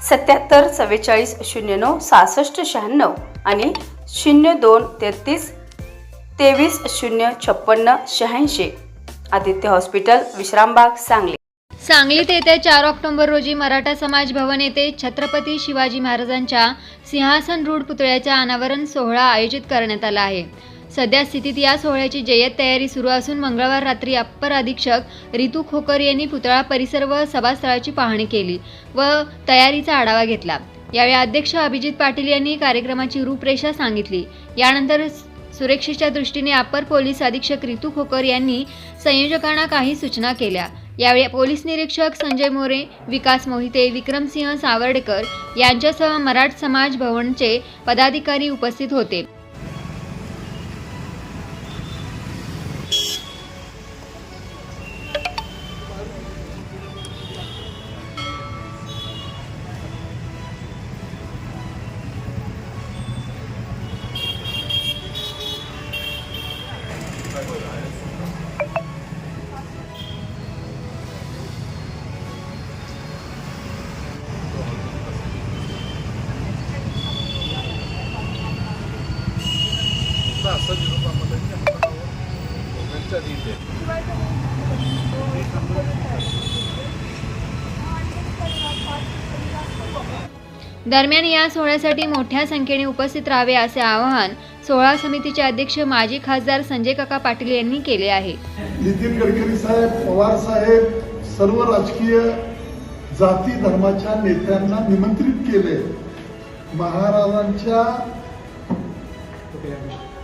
सत्याहत्तर चव्वेचाळीस शून्य नऊ सहासष्ट शहाण्णव आणि शून्य दोन तेहतीस तेवीस शून्य छप्पन्न शहाऐंशी. आदित्य हॉस्पिटल विश्रामबाग सांगली. सांगलीत येत्या चार ऑक्टोबर रोजी मराठा समाज भवन येथे छत्रपती शिवाजी महाराजांच्या सिंहासन रूढ पुतळ्याचा अनावरण सोहळा आयोजित करण्यात आला आहे. सध्या स्थितीत या सोहळ्याची जय्यत तयारी सुरू असून मंगळवार रात्री अप्पर अधीक्षक रितू खोकर यांनी पुतळा परिसर व सभास्थळाची पाहणी केली व तयारीचा आढावा घेतला. यावेळी अध्यक्ष अभिजित पाटील यांनी कार्यक्रमाची रूपरेषा सांगितली. यानंतर सुरक्षेच्या दृष्टीने अप्पर पोलीस अधीक्षक रितू खोकर यांनी संयोजकांना काही सूचना केल्या. यावेळी पोलीस निरीक्षक संजय मोरे विकास मोहिते विक्रमसिंह सावर्डेकर यांच्यासह मराठ समाज भवनचे पदाधिकारी उपस्थित होते. दरम्यान या सोहळ्यासाठी मोठ्या संख्येने उपस्थित राहावे असे आवाहन सोहळा समितीचे अध्यक्ष माजी खासदार संजय काका पाटील यांनी केले आहे. नितीन गडकरी साहेब पवार साहेब सर्व राजकीय जाती धर्माच्या नेत्यांना निमंत्रित केले. महाराजांच्या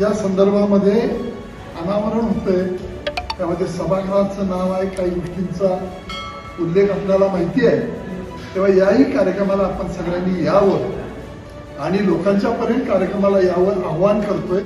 या संदर्भामध्ये अनावरण होतंय. त्यामध्ये सभागृहाचं नाव आहे काही गोष्टींचा उल्लेख आपल्याला माहिती आहे. तेव्हा याही कार्यक्रमाला आपण सगळ्यांनी यावं. आणि लोकांच्या पर्यंत कार्यक्रमाला यावर आव्हान करतोय.